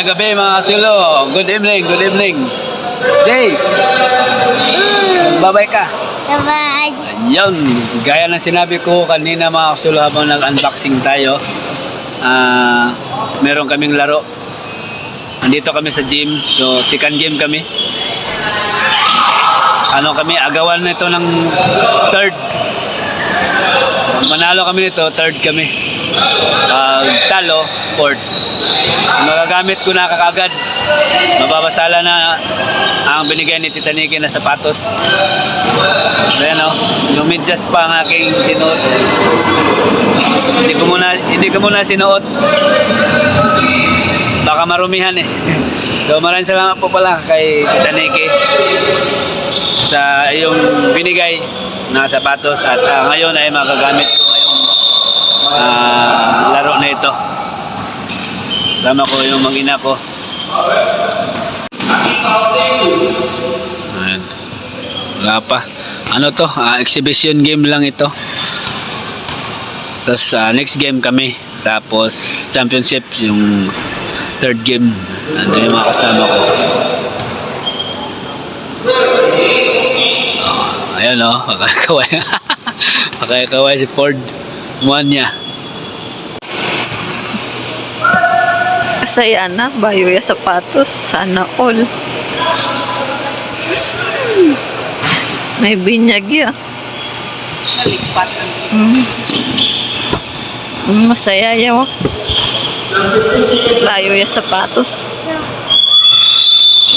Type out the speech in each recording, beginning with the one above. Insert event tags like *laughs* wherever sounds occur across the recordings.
Magandang gabi mga kasulo. Good evening, good evening. Jay, babay ka. Bye-bye. Yun, gaya ng sinabi ko kanina mga kasulo habang nag-unboxing tayo, ah meron kaming laro. Andito kami sa gym, so second game kami. Ano kami, agawan nito ng third. Manalo kami nito, third kami. Pag talo, fourth. Magagamit ko na kakagad. Mababasala na ang binigay ni Tita Nikki na sapatos. Ayan o, medyas pa ang aking sinuot. Hindi ko muna, hindi ko muna sinuot. Baka marumihan eh. *laughs* So maraming salamat po pala kay Tita Nikki sa iyong binigay na sapatos at ah, ngayon ay magagamit ko ngayong ah, laro na ito. Sama ko yung mag-ina ko. Ayan. Wala pa. Ano to? Ah, exhibition game lang ito. Tapos ah, next game kami. Tapos championship yung third game. Ando yung mga kasama ko. Oh, ayan o. Oh, makakaway. *laughs* makakaway si Ford. Muan niya. Say anak, bayo ya sapatos. Sana all. May binyag ya. Mm. Mm, masaya ya oh. Bayo ya sapatos.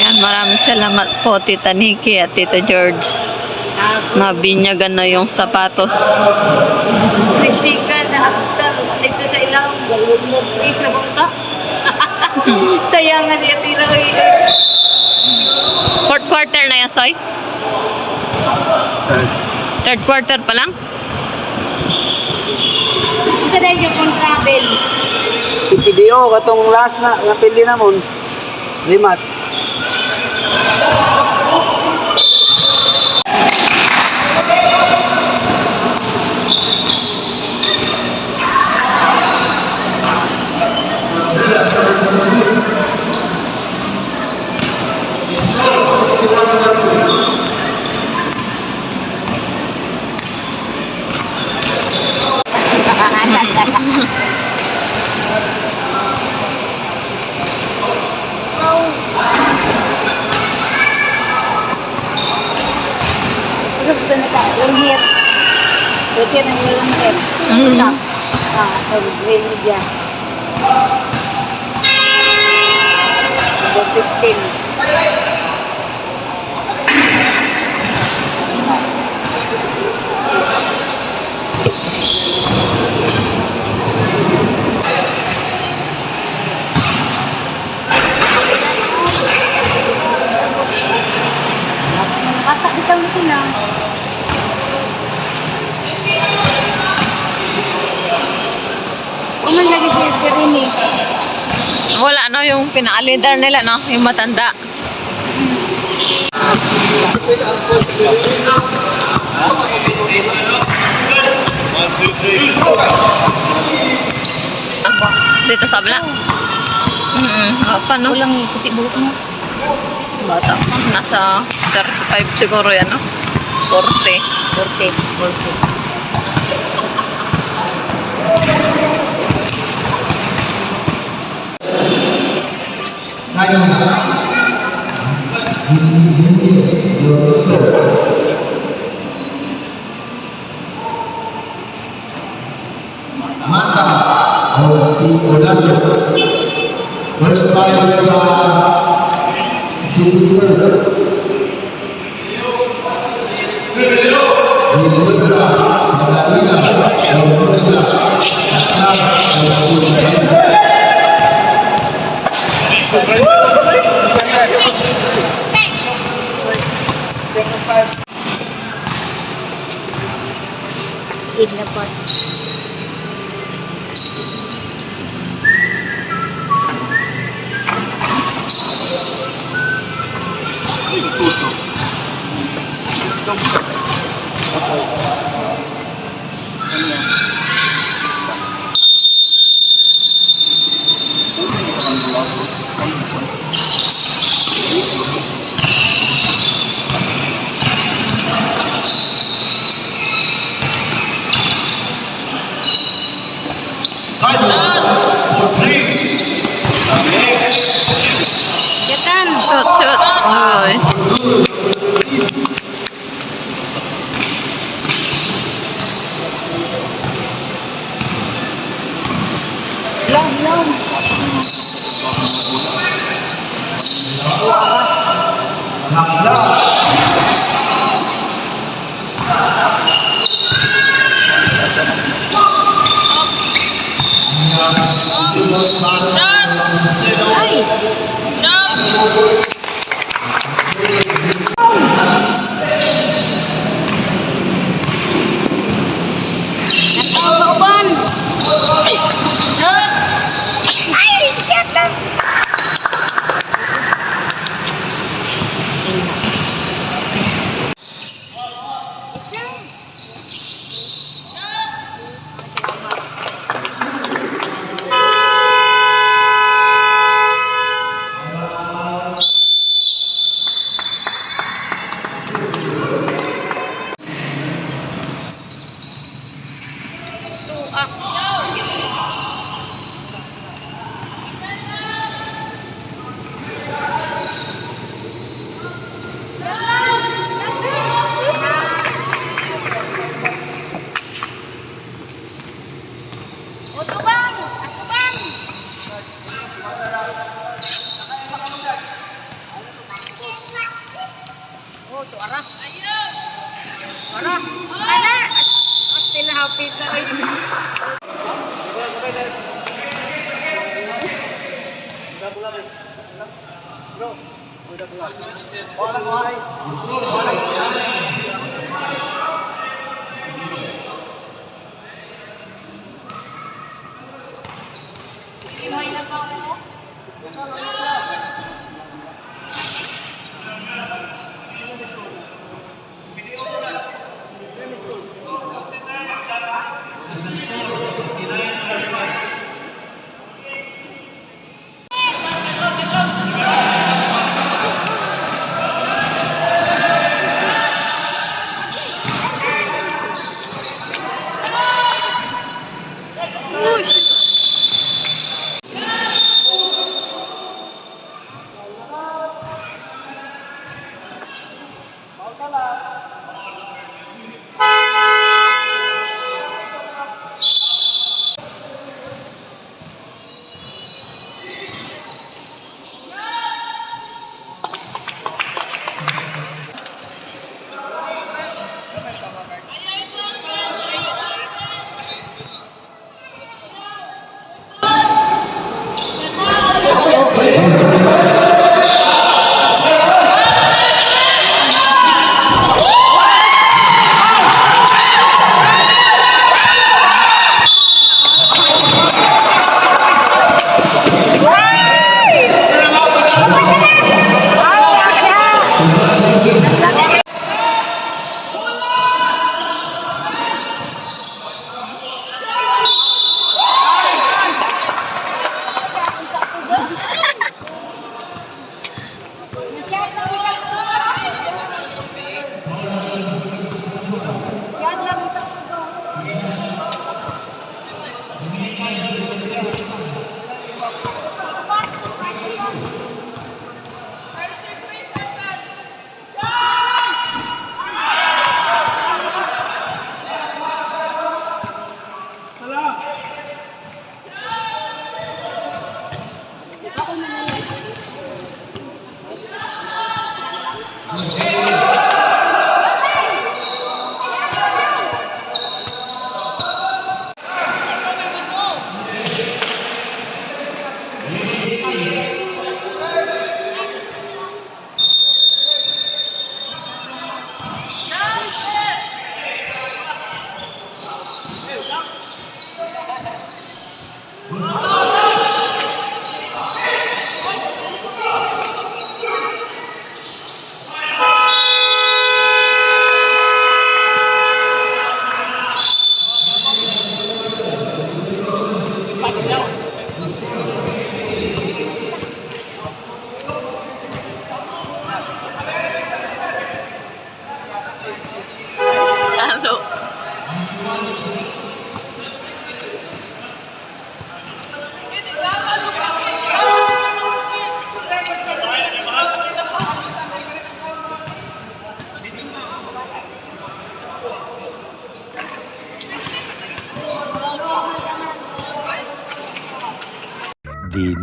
Yan, maraming salamat po Tita Nikki at Tita George. Nabinyagan na yung sapatos. Mexican na actor dito sa ilang please na bangka. Sayang nga siya tira ko yun. Fourth quarter na yan, Soy? Third quarter pa lang? Isa na yung kung travel. Si PDO, katong last na, napili na mo. Limat. เป็นแบบเรื่องเงียบหรือเทียบในเรื่องเงียบกับเออเรียนวิทยาบทติดติ่ง na. Kuman lagi si si Rini. Wala no, yung pinaka-leader nila, no? Yung matanda. Dito sa bla. Mm, apa no? Walang puti buhok mo. Bata pa. Nasa 35 siguro yan, no? 40. Porte. Porte. Mata o si Olasio. First time sa City 中国的。হয় Nasaan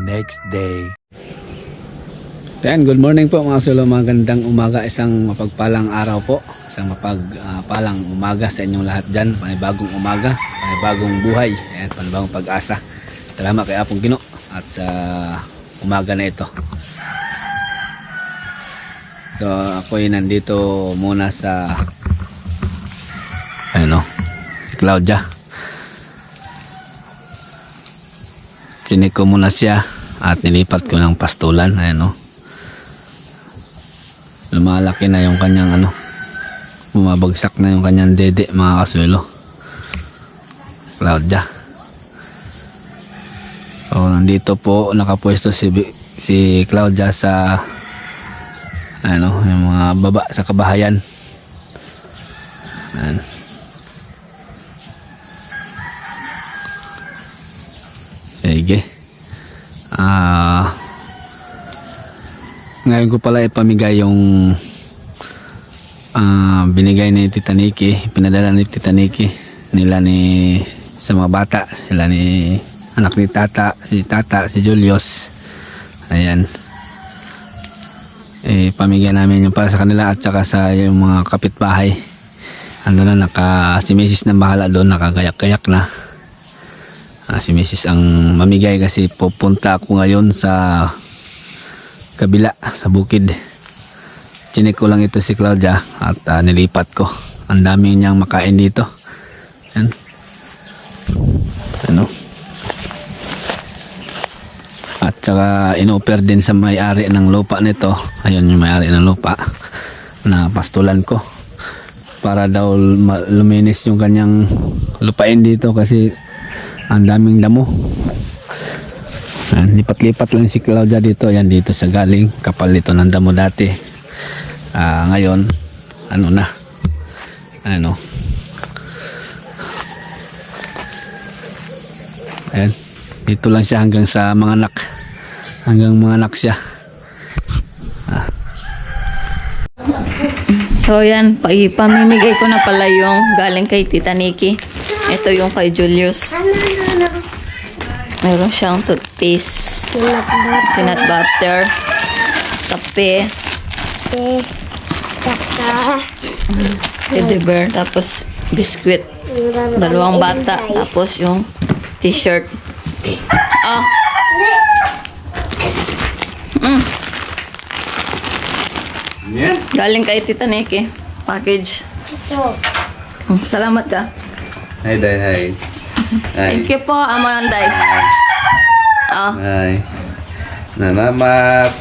next day. Ayan, good morning po mga sulo. Magandang umaga. Isang mapagpalang araw po. Isang mapagpalang umaga sa inyong lahat dyan. Panibagong umaga, panibagong buhay. Ayan, panibagong pag-asa. Salamat kay Apong Gino at sa umaga na ito. So, ako'y nandito muna sa ano, Claudia. Sinik ko muna siya at nilipat ko ng pastulan. Ayan o. Lumalaki na yung kanyang ano. Bumabagsak na yung kanyang dede mga kasuelo. Claudia. So nandito po nakapwesto si si Claudia sa ano, yung mga baba sa kabahayan. Ayan. Sige. Ah ngayon ko pala ipamigay yung ah, binigay ni Tita Nikki, pinadala ni Tita Nikki nila ni sa mga bata, sila ni anak ni Tata, si Tata, si Julius. Ayan. Eh, pamigay namin yung para sa kanila at saka sa yung mga kapitbahay. Ano na, naka, si Mrs. na bahala doon, nakagayak-gayak na. Si Mrs. ang mamigay kasi pupunta ako ngayon sa kabila sa bukid. Chinik ko lang ito si Claudia at ah, nilipat ko. Ang dami niyang makain dito. Yan. Ano? At saka inoper din sa may-ari ng lupa nito. Ayun yung may-ari ng lupa na pastulan ko. Para daw luminis yung kanyang lupain dito kasi ang daming damo. Lipat-lipat lang si Claudia dito. Yan dito sa galing. Kapal dito ng damo dati. Ah, ngayon, ano na? Ano? Ayan. Dito lang siya hanggang sa mga anak. Hanggang mga anak siya. So yan, pa- ipamimigay ko na pala yung galing kay Tita Nikki. Ito yung kay Julius. Meron siyang toothpaste, peanut butter, kape, teddy bear, tapos biscuit. Dalawang bata, tapos yung t-shirt. Ah! Mm. Galing kay Tita Nikki. Package. Mm, Salamat ka. Hi, Day. Hi. Hi. Thank you po, Amanday. Ah, Hi. Salamat.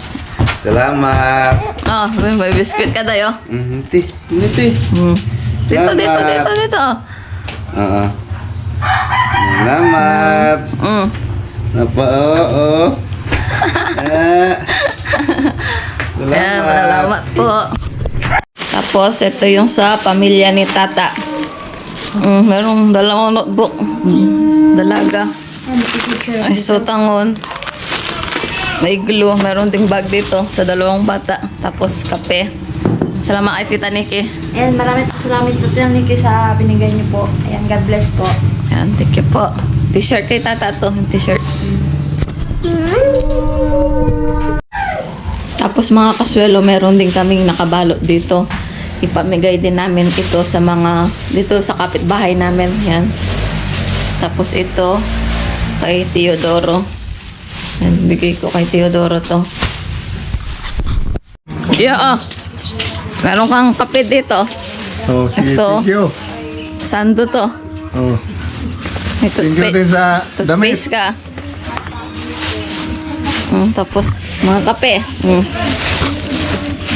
Salamat. ah, may may biscuit ka tayo. Mm, ti. Ini, ti. Mm. Dito, dito, Salamat. dito, dito. Oo. Salamat. Mm. Apa, oo. Ah. *laughs* Ayan, salamat po. Tapos, ito yung sa pamilya ni Tata. Mm, merong dalawang notebook. Dalaga. Ay, sutangon. May glue. Meron ding bag dito sa dalawang bata. Tapos, kape. Salamat kay Tita Nikki. Ayan, maraming salamat po Tita Nikki sa binigay niyo po. Ayan, God bless po. Ayan, thank you po. T-shirt kay Tata to. T-shirt. Tapos mga kaswelo, meron din kaming nakabalot dito. Ipamigay din namin ito sa mga, dito sa kapitbahay namin. Yan. Tapos ito, kay Teodoro. Yan, bigay ko kay Teodoro to. Yeah, ah. Meron kang kape dito. Oh, sige, Ito. thank you. Sando to. Oh, May thank you toothpaste. din sa damit. Ka. Mm, tapos, mga kape. Mm.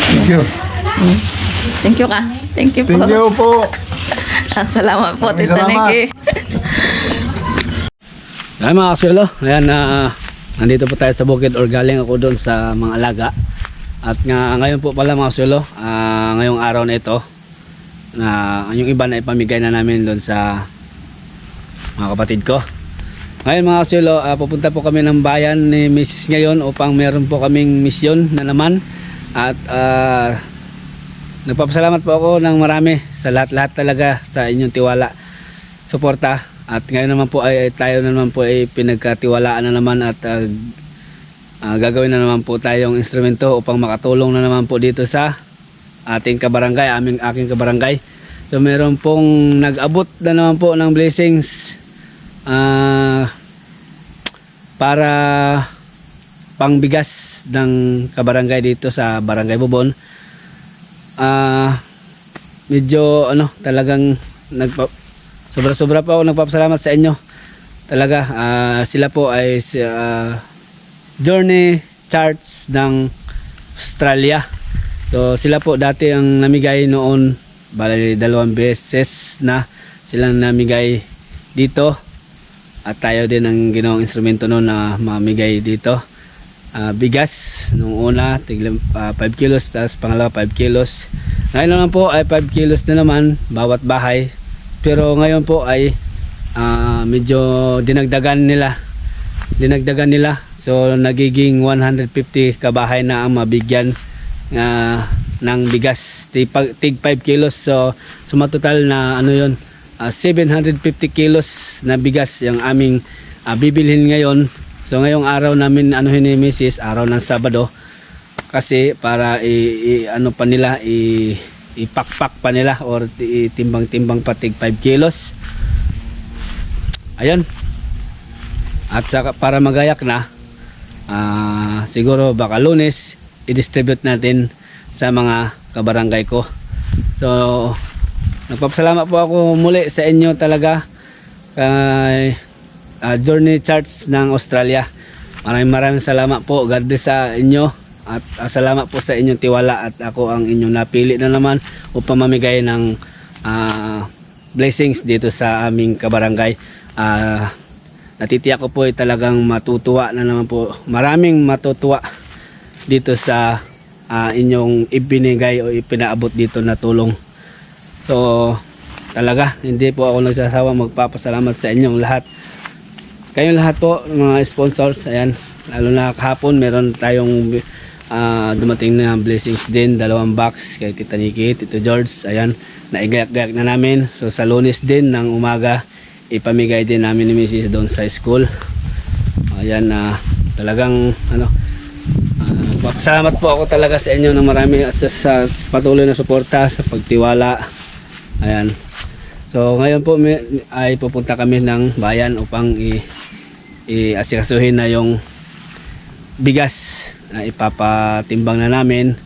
Thank you. Thank you ka. Thank you po. Thank you po. *laughs* Ah, Salamat po, Maraming Tita salamat. Nikki. Ayan mga kasuelo, ayan na nandito po tayo sa bukid or galing ako doon sa mga alaga. At nga ngayon po pala mga kasuelo, ah, ngayong araw na ito, na yung iba na ipamigay na namin doon sa mga kapatid ko. Ngayon mga kasuelo, ah, pupunta po kami ng bayan ni Mrs. ngayon upang meron po kaming misyon na naman. At ah, nagpapasalamat po ako ng marami sa lahat-lahat talaga sa inyong tiwala, suporta At ngayon naman po ay tayo na naman po ay pinagkatiwalaan na naman at ah, ah, gagawin na naman po tayong instrumento upang makatulong na naman po dito sa ating kabarangay, aming aking kabarangay. So meron pong nag-abot na naman po ng blessings ah, para pangbigas ng kabarangay dito sa Barangay Bubon. Ah, medyo ano, talagang nagpa sobra-sobra po ako nagpapasalamat sa inyo. Talaga ah, sila po ay ah, Journey Charts ng Australia. So sila po dati ang namigay noon bali dalawang beses na silang namigay dito at tayo din ang ginawang instrumento noon na mamigay dito Ah, bigas nung una tiglang 5 kilos tapos pangalawa 5 kilos. Ngayon naman po ay 5 kilos na naman bawat bahay. Pero ngayon po ay ah, medyo dinagdagan nila. Dinagdagan nila. So nagiging 150 kabahay na ang mabigyan nga ng bigas. Tig, tig 5 kilos. So sumatotal na ano yon 750 kilos na bigas yung aming ah, bibilhin ngayon so ngayong araw namin ano ni Mrs. araw ng Sabado kasi para i, i- ano pa nila i ipakpak pa nila or timbang-timbang patig 5 kilos. Ayun. At saka para magayak na ah, siguro baka lunes i-distribute natin sa mga kabarangay ko. So nagpapasalamat po ako muli sa inyo talaga. Kay ah, Journey Charts ng Australia. Maraming maraming salamat po. God bless sa inyo at ah, salamat po sa inyong tiwala at ako ang inyong napili na naman upang mamigay ng ah, blessings dito sa aming kabarangay. Ah, natitiyak ko po ay talagang matutuwa na naman po. Maraming matutuwa dito sa ah, inyong ibinigay o ipinaabot dito na tulong. So talaga hindi po ako nagsasawa. Magpapasalamat sa inyong lahat kayong lahat po mga sponsors ayan. Lalo na kahapon meron tayong ah, dumating na blessings din. Dalawang box kay Tita Nikki, Tito George ayan. Naigayak-gayak na namin. So sa lunes din ng umaga ipamigay din namin ni Mrs. doon sa school. Ayan na talagang ano ah, salamat po ako talaga sa inyo na marami sa, sa patuloy na suporta sa pagtiwala. Ayan so ngayon po may, ay pupunta kami ng bayan upang i i-asikasuhin na yung bigas na ipapatimbang na namin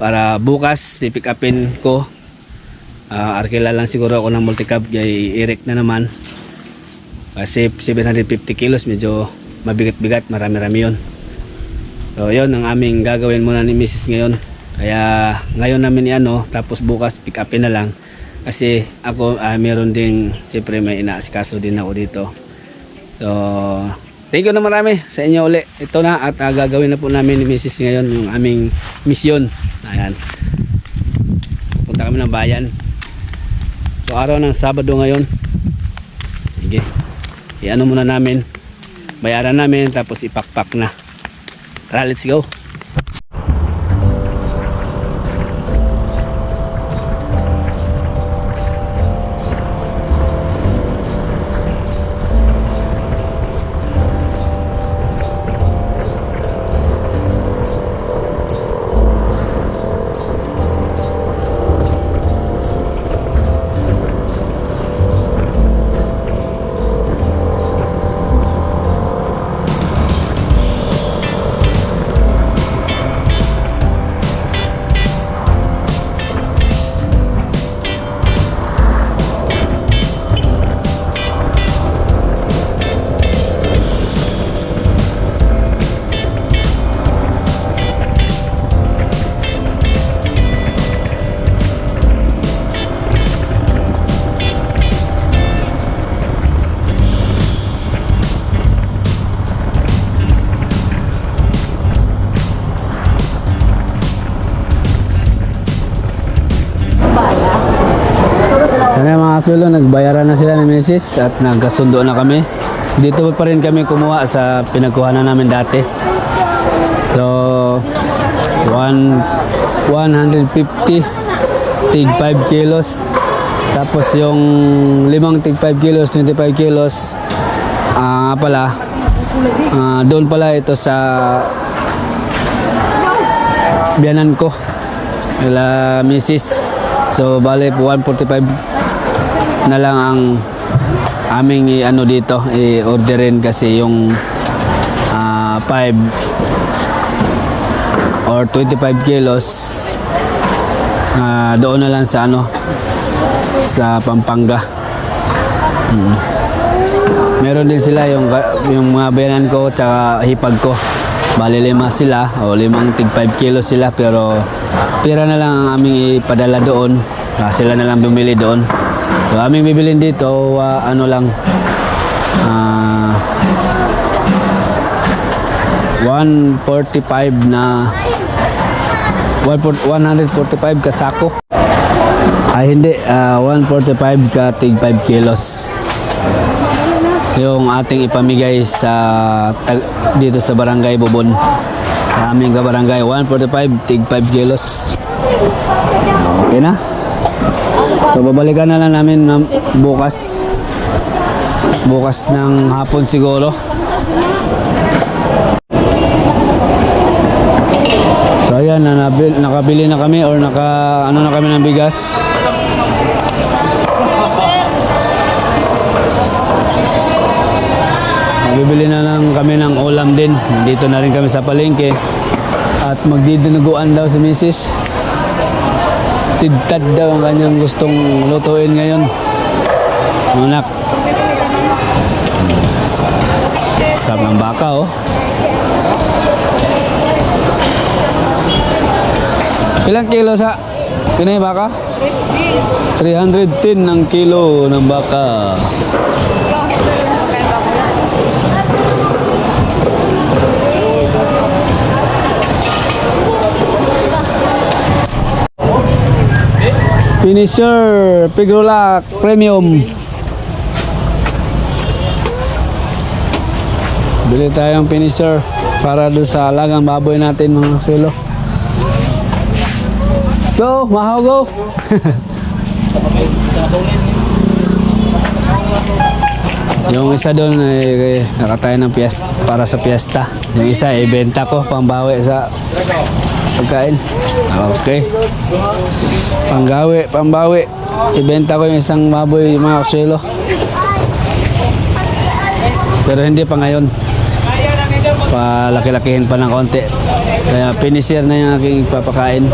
para bukas pipick upin ko. Uh, arkila lang siguro ako ng multicab kay Eric na naman. Kasi 750 kilos medyo mabigat-bigat marami-rami yun. So yun ang aming gagawin muna ni Mrs. ngayon. Kaya ngayon namin ano tapos bukas pick upin na lang kasi ako ah, meron ding siyempre may inaasikaso din ako dito. So thank you na marami sa inyo uli ito na at ah, gagawin na po namin ni Mrs. ngayon yung aming misyon. Ayan. Punta kami ng bayan. So araw ng Sabado ngayon. Sige. Iano muna namin. Bayaran namin tapos ipakpak na. Tara let's go Kasulo, nagbayaran na sila ni Mrs. at nagkasundo na kami. Dito pa rin kami kumuha sa pinagkuhanan namin dati. So, one, 150 tig 5 kilos. Tapos yung limang tig 5 kilos, 25 kilos, ah nga pala, ah, doon pala ito sa biyanan ko. Ila misis. So, bale po 145 na lang ang aming ano dito, i-orderin kasi yung ah, 5 or 25 kilos ah, doon na lang sa ano sa Pampanga. Mm. Meron din sila yung yung mga bayanan ko tsaka hipag ko. Bali lima sila o limang tig 5 kilos sila pero pira na lang ang aming ipadala doon. Ah, sila na lang bumili doon. So aming bibilin dito ah, ano lang ah 145 na 145 ka sako. Ay hindi, ah, 145 ka tig 5 kilos. Yung ating ipamigay sa tag- dito sa barangay Bubon. Sa aming ka barangay 145 tig 5 kilos. Okay na? So babalikan na lang namin na bukas. Bukas ng hapon siguro. So ayan, na nabil, nakabili na kami or naka ano na kami ng bigas. Bibili na lang kami ng ulam din. Nandito na rin kami sa palengke. At magdidinuguan daw si Mrs. Tidtad daw ang kanyang gustong lutuin ngayon. Anak. Sarap ng baka oh. Ilang kilo sa Pinay baka? 310 ng kilo ng baka. Finisher Pigrolac Premium. Bili tayong finisher para doon sa alagang baboy natin mga sulo. Go, mahaw go. *laughs* Yung isa doon ay nakatayo ng piyesta para sa piyesta. Yung isa ibenta ko pambawi sa pagkain. Okay. Panggawi, pambawi. Ibenta ko yung isang baboy mga kuselo. Pero hindi pa ngayon. Palaki-lakihin pa ng konti. Kaya finisher na yung aking papakain.